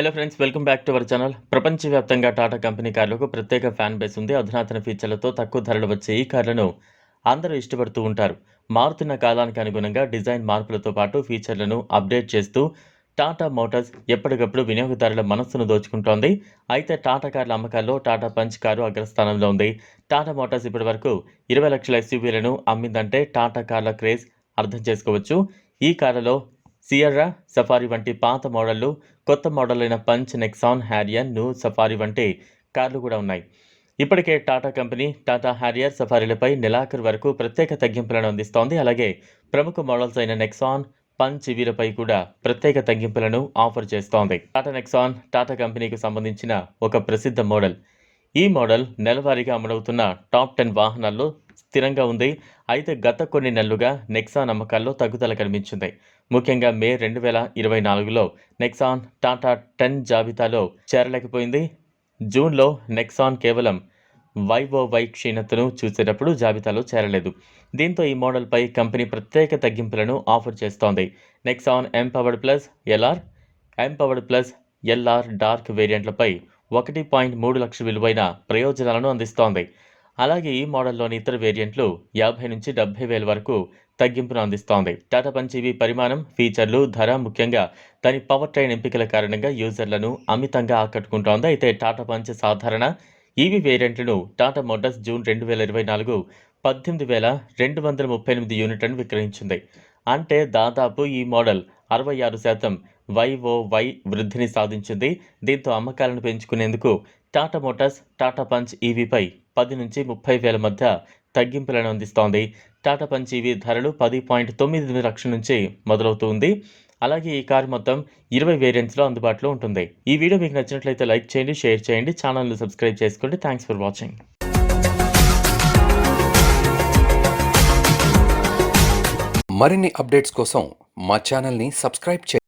Hello friends welcome back to our channel ప్రపంచవ్యాప్తంగా Tata company కార్లకు ప్రత్యేక fan base ఉంది. అధునాతన ఫీచర్లతో తక్కువ ధరలు వచ్చే ఈ కార్లను అందరూ ఇష్టపడుతూ ఉంటారు. మారుతున్న కాలానికి అనుగుణంగా డిజైన్ మార్పులతో పాటు ఫీచర్లను అప్డేట్ చేస్తూ టాటా మోటార్స్ ఎప్పటికప్పుడు వినియోగదారుల మనస్సును దోచుకుంటోంది. అయితే టాటా కార్ల అమ్మకాల్లో టాటా పంచ్ కారు అగ్రస్థానంలో ఉంది. టాటా మోటార్స్ ఇప్పటి వరకు ఇరవై లక్షల ఎస్యూవీలను అమ్మిందంటే టాటా కార్ల క్రేజ్ అర్థం చేసుకోవచ్చు. ఈ కార్లలో సియర్రా సఫారీ వంటి పాత మోడళ్ళు కొత్త మోడల్ అయిన Punch Nexon Harrier new Safari వంటి కార్లు కూడా ఉన్నాయి. ఇప్పటికే టాటా కంపెనీ టాటా హ్యారియర్ సఫారీలపై నెలాఖరు వరకు ప్రత్యేక తగ్గింపులను అందిస్తోంది. అలాగే ప్రముఖ మోడల్స్ అయిన నెక్సాన్ పంచ్ వీరపై కూడా ప్రత్యేక తగ్గింపులను ఆఫర్ చేస్తోంది. టాటా నెక్సాన్ టాటా కంపెనీకి సంబంధించిన ఒక ప్రసిద్ధ మోడల్. ఈ మోడల్ నెలవారీగా అమలవుతున్న టాప్ టెన్ వాహనాల్లో స్థిరంగా ఉంది. అయితే గత కొన్ని నెలలుగా నెక్సాన్ అమ్మకాల్లో తగ్గుదల కనిపించింది. ముఖ్యంగా మే రెండు వేల ఇరవై నాలుగులో నెక్సాన్ టాటా టెన్ జాబితాలో చేరలేకపోయింది. జూన్లో నెక్సాన్ కేవలం వైవోవై క్షీణతను చూసేటప్పుడు జాబితాలో చేరలేదు. దీంతో ఈ మోడల్పై కంపెనీ ప్రత్యేక తగ్గింపులను ఆఫర్ చేస్తోంది. Nexon empowered plus LR empowered plus LR dark వేరియంట్లపై ఒకటి పాయింట్ మూడు లక్షల విలువైన ప్రయోజనాలను అందిస్తోంది. అలాగే ఈ మోడల్లోని ఇతర వేరియంట్లు యాభై నుంచి డెబ్బై వేల వరకు తగ్గింపును అందిస్తోంది. టాటా పంచ్ ఈవీ పరిమాణం ఫీచర్లు ధర ముఖ్యంగా దాని పవర్ ట్రైన్ ఎంపికల కారణంగా యూజర్లను అమితంగా ఆకట్టుకుంటోంది. అయితే టాటా పంచ్ సాధారణ ఈవీ వేరియంట్లను టాటా మోటార్స్ జూన్ రెండు వేల ఇరవై నాలుగు పద్దెనిమిది వేల రెండు వందల ముప్పై ఎనిమిది యూనిట్లను విక్రయించింది. అంటే దాదాపు ఈ మోడల్ అరవై ఆరు శాతం వైఓవై వృద్ధిని సాధించింది. దీంతో అమ్మకాలను పెంచుకునేందుకు టాటా మోటార్స్ టాటా పంచ్ ఈవీపై పది నుంచి ముప్పై వేల మధ్య తగ్గింపులను అందిస్తోంది. టాటా పంచ్ ఈవీ ధరలు పది పాయింట్ తొమ్మిది ఎనిమిది లక్షల నుంచి మొదలవుతుంది అలాగే ఈ కారు మొత్తం ఇరవై వేరియంట్స్లో అందుబాటులో ఉంటుంది. ఈ వీడియో మీకు నచ్చినట్లయితే లైక్ చేయండి షేర్ చేయండి ఛానల్ను సబ్స్క్రైబ్ చేసుకోండి. Thanks for watching. మరిన్ని అప్డేట్స్ కోసం మా ఛానల్ని సబ్స్క్రైబ్ చేయండి.